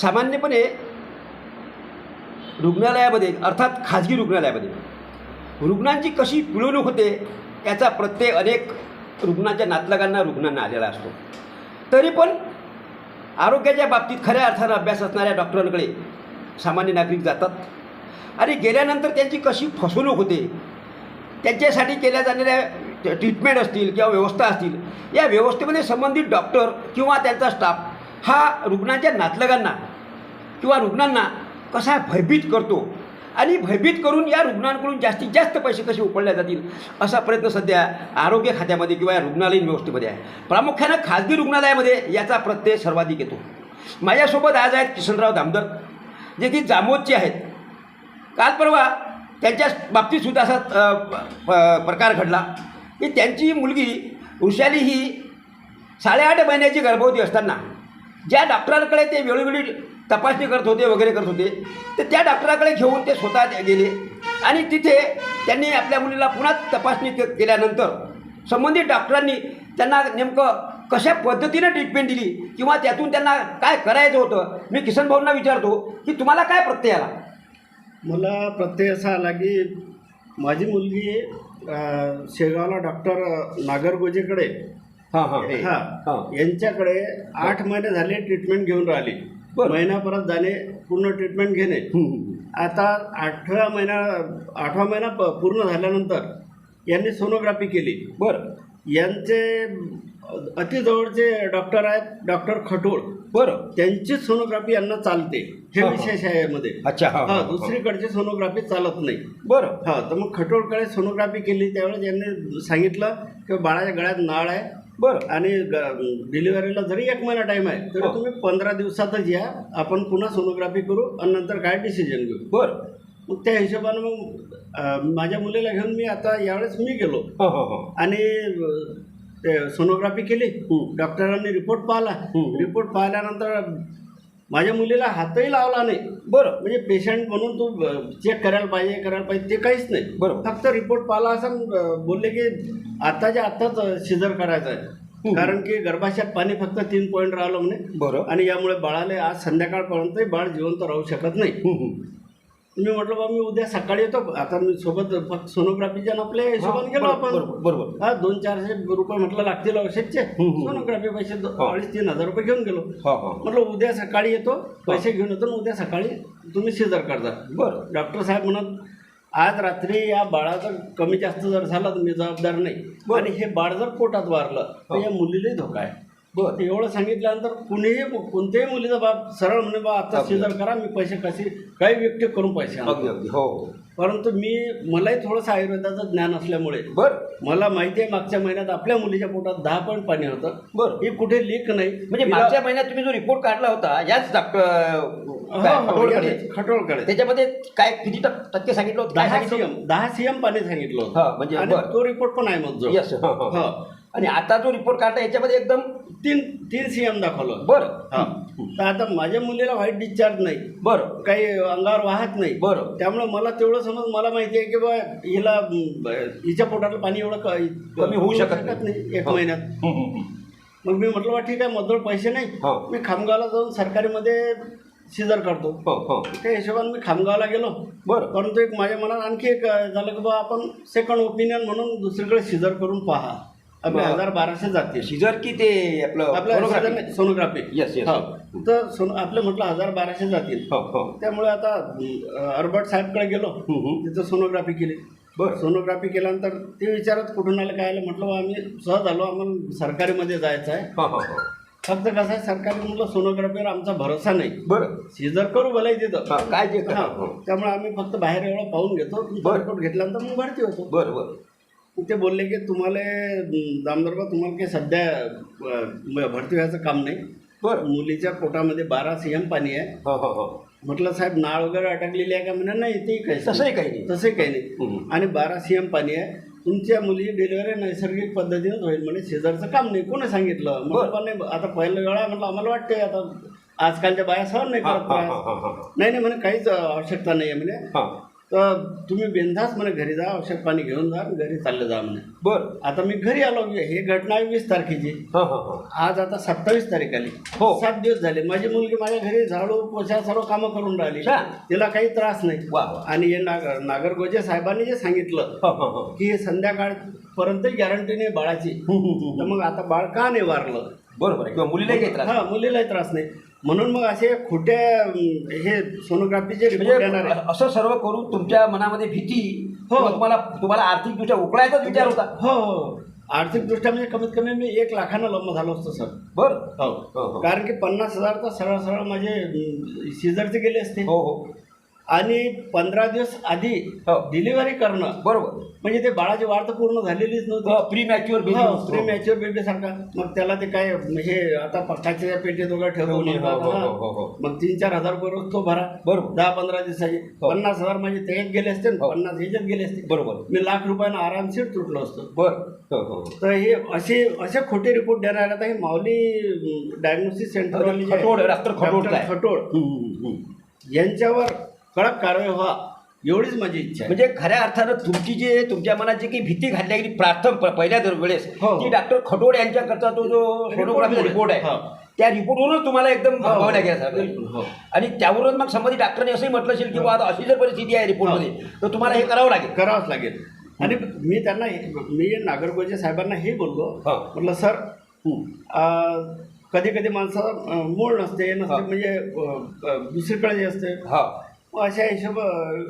सामान्यपणे रुग्णालयामध्ये अर्थात खाजगी रुग्णालयामध्ये रुग्णांची कशी पिळवणूक होते याचा प्रत्यय अनेक रुग्णांच्या नातलगांना रुग्णांना आलेला असतो. तरी पण आरोग्याच्या बाबतीत खऱ्या अर्थानं अभ्यास असणाऱ्या डॉक्टरांकडे सामान्य नागरिक जातात. आणि गेल्यानंतर त्यांची कशी फसवणूक होते त्यांच्यासाठी केल्या जाणाऱ्या ट्रीटमेंट असतील किंवा व्यवस्था असतील या व्यवस्थेमध्ये संबंधित डॉक्टर किंवा त्यांचा स्टाफ हा रुग्णाच्या नातलगांना किंवा रुग्णांना कसा भयभीत करतो? आणि भयभीत करून या रुग्णांकडून जास्तीत जास्त पैसे कसे उकळले जातील? असा प्रयत्न सध्या आरोग्य खात्यामध्ये किंवा या रुग्णालयीन व्यवस्थेमध्ये आहे. प्रामुख्यानं खाजगी रुग्णालयामध्ये याचा प्रत्यय सर्वाधिक येतो. माझ्यासोबत आज आहेत किशनराव दामदर जे की जामोदचे आहेत. काल परवा त्यांच्या बाबतीतसुद्धा असा प- प्रकार घडला की त्यांची मुलगी वृषाली ही साडेआठ महिन्याची गर्भवती असताना ज्या डॉक्टरांकडे ते वेळोवेळी तपासणी करत होते वगैरे करत होते. तर त्या डॉक्टराकडे घेऊन ते स्वतः गेले. आणि तिथे त्यांनी आपल्या मुलीला पुन्हा तपासणी के केल्यानंतर संबंधित डॉक्टरांनी त्यांना नेमकं कशा पद्धतीनं ट्रीटमेंट दिली किंवा त्यातून त्यांना काय करायचं होतं मी किसन भाऊंना विचारतो की तुम्हाला काय प्रत्यय आला? मला प्रत्यय असा आला की माझी मुलगी शेगावला डॉक्टर नागरगोजेकडे हां हां. हा. हां. यांच्याकडे आठ महिने झाले ट्रीटमेंट घेऊन राहिली. बरं. महिना परत जाणे पूर्ण ट्रीटमेंट घेणे. आता आठव्या महिना आठवा महिना प- पूर्ण झाल्यानंतर यांनी सोनोग्राफी केली. बरं. यांचे अतिजवळचे डॉक्टर आहेत डॉक्टर खटोळ. बरं. त्यांचीच सोनोग्राफी यांना चालते. हे हा, हा. विशेष आहे यामध्ये. अच्छा हां हा हां दुसरीकडची सोनोग्राफी चालत नाही. बरं. हा तर मग खटोळकडे सोनोग्राफी केली त्यावेळेस यांनी सांगितलं की बाळाच्या गळ्यात नाळ आहे बरं. आणि डिलिव्हरीला जरी एक महिना टाईम आहे तरी हो. तुम्ही पंधरा दिवसातच या. आपण पुन्हा सोनोग्राफी करू आणि नंतर काय डिसिजन घेऊ? बरं. मग त्या हिशोबानं मग माझ्या मुलीला घेऊन मी आता यावेळेस मी गेलो. हां हां आणि सोनोग्राफी केली. डॉक्टरांनी रिपोर्ट पाहिला. रिपोर्ट पाहिल्यानंतर माझ्या मुलीला हातही लावला नाही. बरं. म्हणजे पेशंट म्हणून तू चेक करायला पाहिजे करायला पाहिजे ते काहीच नाही. बरोबर. फक्त रिपोर्ट पाहिला असं बोलले की आताच्या आत्ताच शिजर करायचं आहे. कारण की गर्भाशयात पाणी फक्त तीन पॉईंट राहिलं म्हणे. बरं. आणि यामुळे बाळाला आज संध्याकाळपर्यंतही बाळ जिवंत राहू शकत नाही. मी म्हटलं बा मी उद्या सकाळी येतो. आता मी सोबत फक्त सोनोग्राफीच्या आपल्या हिशोबाने गेलो आपण. बरोबर हा दोन चारशे रुपये म्हटलं लागतील औषधचे. सोनोग्राफी पैसे. अडीच तीन हजार रुपये घेऊन गेलो. म्हटलं उद्या सकाळी येतो पैसे घेऊन येतो उद्या सकाळी तुम्ही सिजर करता बरं. डॉक्टर साहेब म्हणत आज रात्री या बाळाचं कमी जास्त जर झालं तर मी जबाबदार नाही. आणि हे बाळ जर पोटात वारलं तर. या मुलीलाही धोका आहे. बरं. एवढं सांगितल्यानंतर कुणीही कोणत्याही मुलीचा बाप सरळ म्हणे बा आता अगदी. सिजर करा मी पैसे कसे काही व्यक्ती करून पैसे आणतो. अगदी अगदी. हो हो. परंतु मी मलाही थोडंसं आयुर्वेदाचं ज्ञान असल्यामुळे बरं. मला माहिती आहे मागच्या महिन्यात आपल्या मुलीच्या पोटात दहा पॉईंट पाणी होतं. बरं. हे कुठे लीक नाही. म्हणजे तिला- मागच्या महिन्यात तुम्ही जो रिपोर्ट काढला होता याच हो, डॉक्टर हो, खटोळकडे खटोळकडे त्याच्यामध्ये काय किती टक- टक्के सांगितलं होतं? काय दहा सांगितलं सीएम दहा सीएम पाणी सांगितलं हा, होतं म्हणजे आणि बरं. तो रिपोर्ट पण आहे मग जो. हां हां. हा. आणि आता जो रिपोर्ट काढला याच्यामध्ये एकदम तीन तीन सीएम दाखवलं. बरं. हा. तर आता माझ्या मुलीला व्हाईट डिस्चार्ज नाही. बरं. काही अंगावर वाहत नाही. बरं. त्यामुळे मला तेवढं समज मला माहिती आहे की बा हिला हिच्या पोटातलं पाणी एवढं कमी होऊ शकत नाही. एक हो. महिन्यात. मग मी म्हटलं बा ठीक आहे मधून पैसे नाही. हो. मी खामगावला जाऊन सरकारीमध्ये सिजर करतो हो हो. त्या हिशोबाने मी खामगावला गेलो. बरं. परंतु एक माझ्या मनात आणखी एक झालं की बा आपण सेकंड ओपिनियन म्हणून दुसरीकडे सिजर करून पहा. हजार बाराशे जातील शिजर की ते आपलं sonography? Sonography Yes, yes. तर सोन आपले म्हटलं हजार बाराशे जातील हो हो. त्यामुळे आता अ, अर्बट साहेबकडे गेलो हं, हं. तिथं सोनोग्राफी केली. बरं. सोनोग्राफी केल्यानंतर ते विचारत कुठून आलं काय आलं? म्हटलं बा आम्ही सहज आलो आम्हाला सरकारीमध्ये जायचं आहे. हां हां हां. फक्त कसं आहे सरकारी म्हटलं सोनोग्राफीवर आमचा भरोसा नाही. बरं. सिजर करू भलाही तिथं. हां काय जे हा. त्यामुळे आम्ही फक्त बाहेर एवढं पाहून घेतो. बरं. रिपोर्ट घेतल्यानंतर मग भरती होतो. बरं बरं. ते बोलले की तुम्हाला दामदरबा तुम्हाला काही सध्या भरती व्हायचं काम नाही. बरं. मुलीच्या पोटामध्ये बारा सी एम पाणी आहे. हो हो हो. म्हटलं साहेब नाळ वगैरे अटकलेली आहे का? म्हणे नाही ते काही तसंही काही नाही. तसंही काही नाही. आणि बारा सी एम पाणी आहे. तुमच्या मुली डिलिव्हरी नैसर्गिक पद्धतीनेच होईल म्हणजे शेजारचं काम नाही. कोणी सांगितलं? म्हटलं "पण नाही आता पहिलं वेळा म्हटलं आम्हाला वाटते आता आजकालच्या बाया सहन नाही करत हां त्रास." हां हां हां. नाही नाही म्हणे काहीच आवश्यकता नाही आहे म्हणे. हां. तर तुम्ही बिनधास्त म्हणे घरी जा औषध पाणी घेऊन जा घरी चालले जा म्हणे. बरं. आता मी घरी आलो ही घटना आहे वीस तारखेची. हां हां हां. आज आता सत्तावीस तारीख आली. हो. सात दिवस झाले. माझी मुलगी माझ्या घरी झाडू पोछा सर्व कामं करून राहिली. तिला काही त्रास नाही. वा वा. आणि हे नागर नागरगोजे साहेबांनी जे सांगितलं हां हां हां. की हे संध्याकाळपर्यंत गॅरंटी नाही बाळाची. हम्म, हम्म, हम्म. तर मग आता बाळ का नाही वारलं? बरोबर आहे. किंवा मुलीलाही काही त्रास हा मुलीलाही त्रास नाही. म्हणून मग असे खोट्या अं, हे सोनोग्राफीचे रिपोर्ट येणार म्हणजे आहे असं सर्व करून तुमच्या मनामध्ये भीती हो. किंवा तुम्हाला तुम्हाला आर्थिकदृष्ट्या उकळायचाच विचार होता. हो हो. आर्थिकदृष्ट्या म्हणजे कमीत कमी मी एक लाखानं लंब झालो असतो सर. बरं. हो. हो, हो. कारण की पन्नास हजार तर सरळ सरळ माझे सिझरचे गेले असते. हो हो. आणि पंधरा दिवस आधी हो. डिलिव्हरी करणं बरोबर म्हणजे ते बाळाची वाढ तर पूर्ण झालेलीच नव्हती premature premature baby सारखा मग त्याला ते काय हे आता पक्षाच्या पेटीत वगैरे ठेवून हो, हो, हा. हो, हो. मग तीन चार हजार रुपये रोज तो भरा बरोबर. दहा पंधरा दिवसाचे हो. पन्नास हजार माझे त्याच्यात गेले असते हो. पन्नास ह्याच्यात गेले असते बरोबर मी लाख रुपयानं आरामशीर तुटलो असतो बरं हो हो हो. तर हे असे असे खोटे रिपोर्ट देणार आता हे माऊली डायग्नोसिस डॉक्टर काय? हम्म, हम्म, हम्म. यांच्यावर कडक कारवाई व्हा एवढीच माझी इच्छा म्हणजे खऱ्या अर्थानं तुमची जे तुमच्या मनात जी काही भीती घातल्या गेली प्राथम प- पहिल्या दर वेळेस हो, हो. की डॉक्टर खटोड यांच्याकरता तो जो सोनोग्राफीचा रिपोर्ट आहे हो. त्या रिपोर्टवरूनच तुम्हाला एकदम भागवल्या गेला बिलकुल, हो. आणि त्यावरून मग संबंधित डॉक्टरने असंही म्हटलं असेल की बा आता अशी जर परिस्थिती आहे रिपोर्टमध्ये तर तुम्हाला हे करावं लागेल करावंच लागेल आणि मी त्यांना हे- मी नागरगोजे साहेबांना हे बोललो हा. म्हटलं सर. कधी कधी माणसं अं, मूळ नसते नसते हा. म्हणजे अं, अं, दुसरीकडे जे असते हा मग अशा हिशोब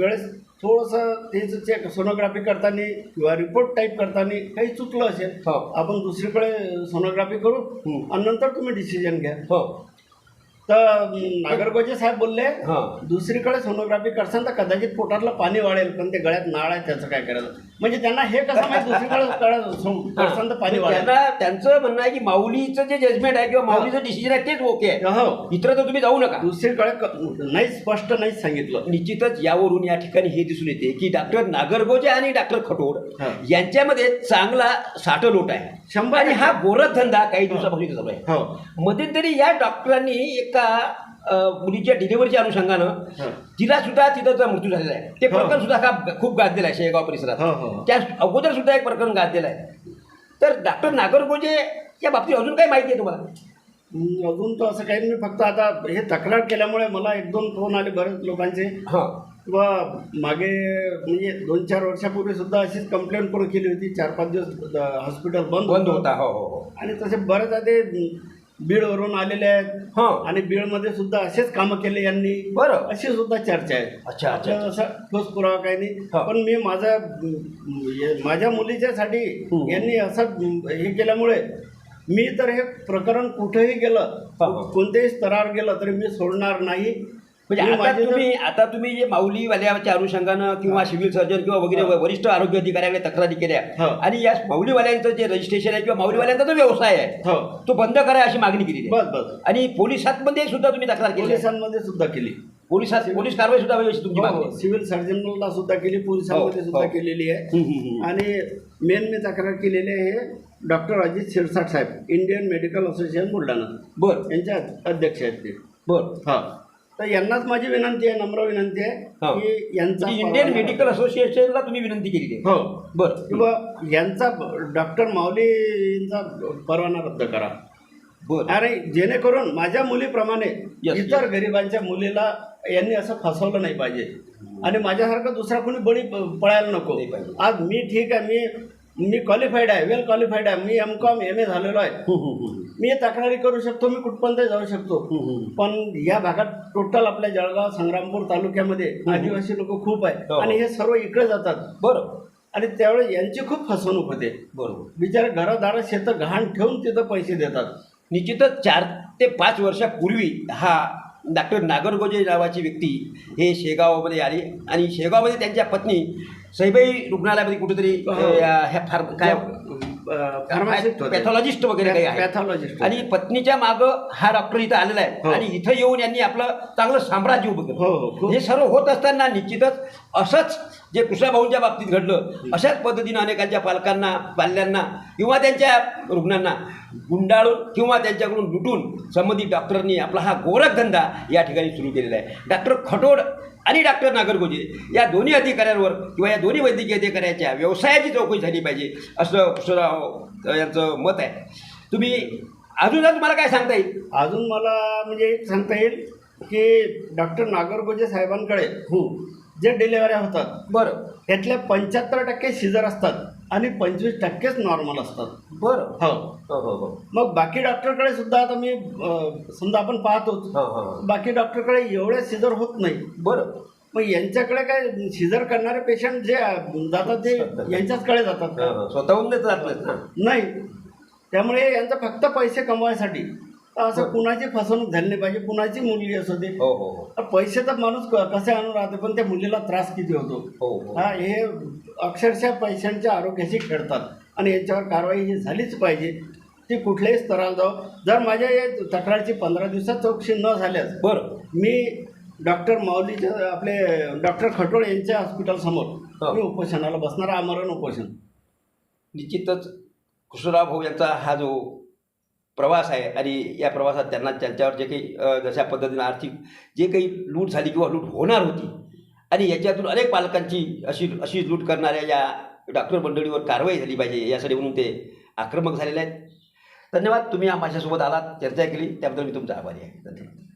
वेळेस थोडंसं तेच चेक सोनोग्राफी करताना किंवा रिपोर्ट टाईप करताना काही चुकलं असेल हो. आपण दुसरीकडे सोनोग्राफी करू. आणि नंतर तुम्ही डिसिजन घ्या हो तर नागरगोजे साहेब बोलले हा. दुसरीकडे सोनोग्राफी करसान तर कदाचित पोटातलं पाणी वाढेल पण ते गळ्यात नाळ आहे त्याचं काय करायचं? म्हणजे त्यांना हे कसं माहिती दुसरीकडे करसान तर पाणी वाढेल. त्यांचं म्हणणं आहे की माऊलीचं जे जजमेंट आहे किंवा माऊलीचं डिसिजन आहे तेच ओके हो. इतर तर तुम्ही जाऊ नका. दुसरीकडे नाही स्पष्ट नाहीच सांगितलं. निश्चितच यावरून या ठिकाणी हे दिसून येते की डॉक्टर नागरगोजे आणि डॉक्टर खटोड. यांच्यामध्ये चांगला साठलोट आहे. शंभर हा. गोरख धंदा काही दिवसापासून चालू आहे. हो. मध्यंतरी या डॉक्टरांनी एका अ, मुलीच्या डिलिव्हरीच्या अनुषंगानं हो. तिला सुद्धा तिथंचा मृत्यू झालेला आहे. ते हो. प्रकरण सुद्धा का खूप गाजलेलं आहे शेगाव परिसरात. हो, हो. त्या अगोदर सुद्धा एक प्रकरण गाजलेलं आहे. तर डॉक्टर नागरगोजे या बाबतीत अजून काही माहिती आहे तुम्हाला? अजून तर असं काही नाही. फक्त आता हे तक्रार केल्यामुळे मला एक दोन फोन आले बरेच लोकांचे. हां. किंवा मागे म्हणजे दोन चार वर्षापूर्वी सुद्धा अशीच कंप्लेंट पण केली होती. चार पाच दिवस हॉस्पिटल बंद बंद होतं. हो हो हो. आणि तसे बरेच आहे ते बीडवरून आलेले आहेत. हां. आणि बीडमध्ये सुद्धा असेच कामं केले यांनी. बरं. अशी सुद्धा चर्चा आहे. अच्छा अच्छा आपल्याला असं ठोस पुरावा काही नाही. हा. पण मी माझा हे- माझ्या मुलीच्यासाठी हम्म. यांनी असं हे केल्यामुळे मी तर हे प्रकरण कुठेही गेलं हा, हा. कोणत्याही स्तरावर गेलं तरी मी सोडणार नाही. म्हणजे आता तुम्ही आता तुम्ही जे माऊलीवाल्याच्या अनुषंगानं किंवा सिव्हिल सर्जन किंवा वगैरे. वरिष्ठ आरोग्य अधिकाऱ्याकडे तक्रारी केल्या. आणि या माऊलीवाल्यांचं जे रजिस्ट्रेशन आहे किंवा माऊलीवाल्यांचा जो व्यवसाय आहे हो. तो बंद करा अशी मागणी केली आहे बस बस. आणि पोलिसांमध्ये सुद्धा तुम्ही तक्रार केली. पोलिसांमध्ये सुद्धा केली. पोलिसात पोलीस कारवाई सुद्धा तुमची हो, मागणी हो. सिव्हिल सर्जनला सुद्धा केली पोलिसांमध्ये हो, सुद्धा. केलेली आहे. आणि मेन मी तक्रार केलेली आहे डॉक्टर अजित शिरसाट साहेब इंडियन मेडिकल असोसिएशन बुलढाणा. बरं. यांचे अध्यक्ष आहेत ते. बरं. हा. तर यांनाच माझी विनंती आहे नम्र विनंती आहे हा. की यांचा इंडियन परवाना- मेडिकल असोसिएशनला तुम्ही विनंती केली आहे. हो. बरं. किंवा यांचा डॉक्टर माऊलींचा परवाना रद्द करा. बरं. अरे जेणेकरून माझ्या मुलीप्रमाणे Yes, इतर गरिबांच्या मुलीला यांनी असं फसवलं नाही पाहिजे. आणि माझ्यासारखं दुसरा कोणी बळी प- पळायला नको. नाही पाहिजे. आज मी ठीक आहे मी मी क्वालिफाईड आहे वेल क्वालिफाईड आहे. मी एम कॉम एम ए झालेलो आहे. मी तक्रारी करू शकतो मी कुठपर्यंत जाऊ शकतो. पण या भागात टोटल आपल्या जळगाव संग्रामपूर तालुक्यामध्ये आदिवासी लोक खूप आहे हो. आणि हे सर्व इकडे जातात. बरं आणि त्यावेळेस यांची खूप फसवणूक होते. बरोबर. बिचारे घरादारा शेतं घाण ठेवून तिथं पैसे देतात. निश्चितच चार ते पाच वर्षापूर्वी हा डॉक्टर नागरगोजे नावाची व्यक्ती हे शेगावमध्ये आली आणि शेगावमध्ये त्यांच्या पत्नी सैबाई रुग्णालयामध्ये कुठेतरी हो. ह्या फार काय फार्मासिस्ट होते पॅथॉलॉजिस्ट वगैरे काही आहे पॅथॉलॉजिस्ट आणि पत्नीच्या मागं हा डॉक्टर इथं आलेला आहे. हो. आणि इथं येऊन यांनी आपलं चांगलं साम्राज्य उभं हो, हो, केलं खूप. हे सर्व होत असताना निश्चितच असंच जे कृष्णाभाऊंच्या बाबतीत घडलं अशाच पद्धतीनं अनेकांच्या पालकांना पाल्यांना किंवा त्यांच्या रुग्णांना गुंडाळून किंवा त्यांच्याकडून लुटून संबंधित डॉक्टरांनी आपला हा गोरखधंदा या ठिकाणी सुरू केलेला आहे. डॉक्टर खटोड आणि डॉक्टर नागरगोजे या दोन्ही अधिकाऱ्यांवर किंवा या दोन्ही वैद्यकीय अधिकाऱ्याच्या व्यवसायाची चौकशी झाली पाहिजे असं कृष्णराव यांचं मत आहे. तुम्ही अजून तुम्हाला काय सांगता येईल? अजून मला म्हणजे सांगता येईल की डॉक्टर नागरगोजे साहेबांकडे जे डिलेवऱ्या होतात बरं. त्यातल्या पंच्याहत्तर टक्के सिजर असतात. आणि पंचवीस टक्केच नॉर्मल असतात. बरं. हो. हो हो हो. मग बाकी डॉक्टरकडे सुद्धा आता मी अं, समजा आपण पाहतोच हो हो हो. बाकी डॉक्टरकडे एवढे सिजर होत नाही. बरं. मग यांच्याकडे काय सिजर करणारे पेशंट जे अं, जातात ते यांच्याचकडे जातात? हो, हो. स्वतःहून देत जात नाहीत ना? नाही. त्यामुळे यांचं फक्त पैसे कमवायसाठी. असं कुणाची फसवणूक झाली नाही पाहिजे कुणाची मुलगी असू दे. हो हो हो. पैसे तर माणूस क- कसे आणून राहते पण त्या मुलीला त्रास किती होतो? हो हो. हा हे अक्षरशः पैशांच्या आरोग्याशी खेळतात. आणि यांच्यावर कारवाई ही झालीच पाहिजे ती कुठल्याही स्तराला जाऊ. जर माझ्या या तक्रारची पंधरा दिवसात चौकशी न झाल्यास बरं. मी डॉक्टर माऊलीचे आपले डॉक्टर खटोळ यांच्या हॉस्पिटल हो. मी उपोषणाला बसणार आमरण उपोषण. निश्चितच कृष्णराव भाऊ यांचा हा जो प्रवास आहे आणि या प्रवासात त्यांना त्यांच्यावर जे काही जशा पद्धतीनं आर्थिक जे काही लूट झाली किंवा लूट होणार होती आणि याच्यातून अनेक पालकांची अशी अशी लूट करणाऱ्या या डॉक्टर मंडळीवर कारवाई झाली पाहिजे यासाठी म्हणून ते आक्रमक झालेले आहेत. धन्यवाद. तुम्ही माझ्यासोबत आलात चर्चा केली. त्याबद्दल मी तुमचा आभारी आहे. धन्यवाद.